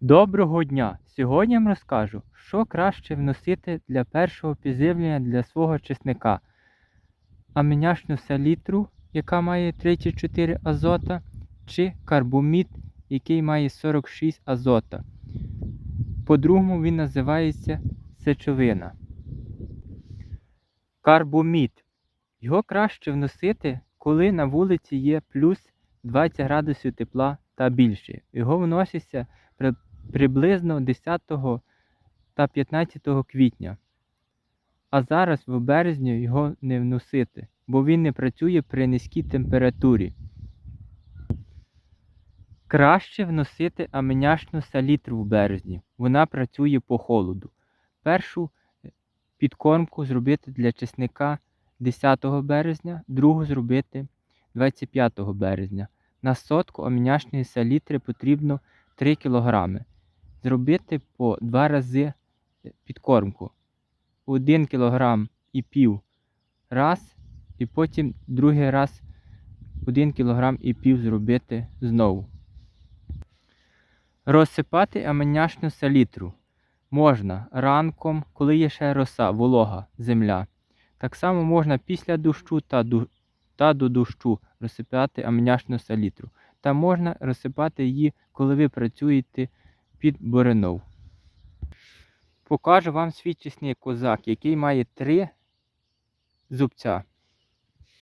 Доброго дня! Сьогодні я вам розкажу, що краще вносити для першого підземлення для свого чесника. Аміняшну селітру, яка має 34 азота, чи карбомід, який має 46 азота. По-другому він називається сечовина. Карбомід. Його краще вносити, коли на вулиці є плюс 20 градусів тепла та більше. Його вноситься при приблизно 10 та 15 квітня. А зараз в березні його не вносити, бо він не працює при низькій температурі. Краще вносити аміняшну салітру в березні. Вона працює по холоду. Першу е, підкормку зробити для чесника 10 березня, другу зробити 25 березня. На сотку аміняшної салітри потрібно 3 кг. Зробити по 2 рази е, підкормку. 1 кг і пів раз, і потім другий раз 1 кг і пів зробити знову. Розсипати аміняшну салітру можна ранком, коли є ще роса, волога, земля. Так само можна після дощу та, та до дощу розсипати аміняшну салітру. Та можна розсипати її, коли ви працюєте під боринов. Покажу вам свій чесний козак, який має три зубця.